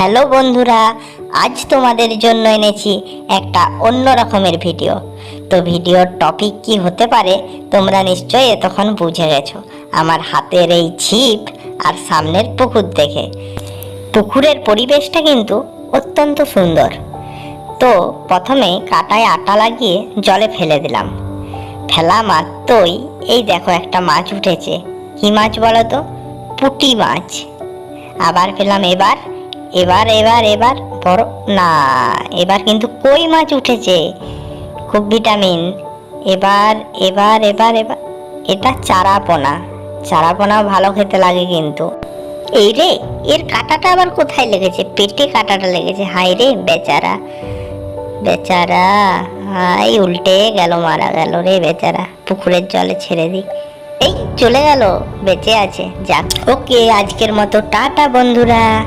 Hello বন্ধুরা, আজ তোমাদের জন্য এনেছি একটা অন্য রকমের ভিডিও। তো ভিডিওর টপিক কি হতে পারে, তোমরা নিশ্চয়ই এতক্ষণ বুঝে গেছো। আমার হাতের এই ছিপ আর সামনের পুকুর দেখে। পুকুরের পরিবেশটা কিন্তু অত্যন্ত সুন্দর। তো প্রথমে কাটায় আটা লাগিয়ে জলে ফেলে দিলাম। ফেলা মাত্রই এই দেখো একটা মাছ উঠেছে। কি মাছ বলো তো? পুঁটি মাছ। আবার পেলাম এবার এবার এবার এবার, বড়, না, এবার কিন্তু কই মাছ উঠেছে? খুব ভিটামিন। এবার এবার এবার এবার, এটা চারাপোনা। চারাপোনাও ভালো খেতে লাগে কিন্তু। এই রে, এর কাঁটাটা আবার কোথায় লেগেছে? পেটে কাঁটাটা লেগেছে। হাই রে, বেচারা। বেচারা হাই উল্টে গেল, মারা গেল রে বেচারা। পুকুরের জলে ছেড়ে দিই এই, চলে গেল, বেঁচে আছে। যাক, ওকে, আজকের মতো টাটা বন্ধুরা।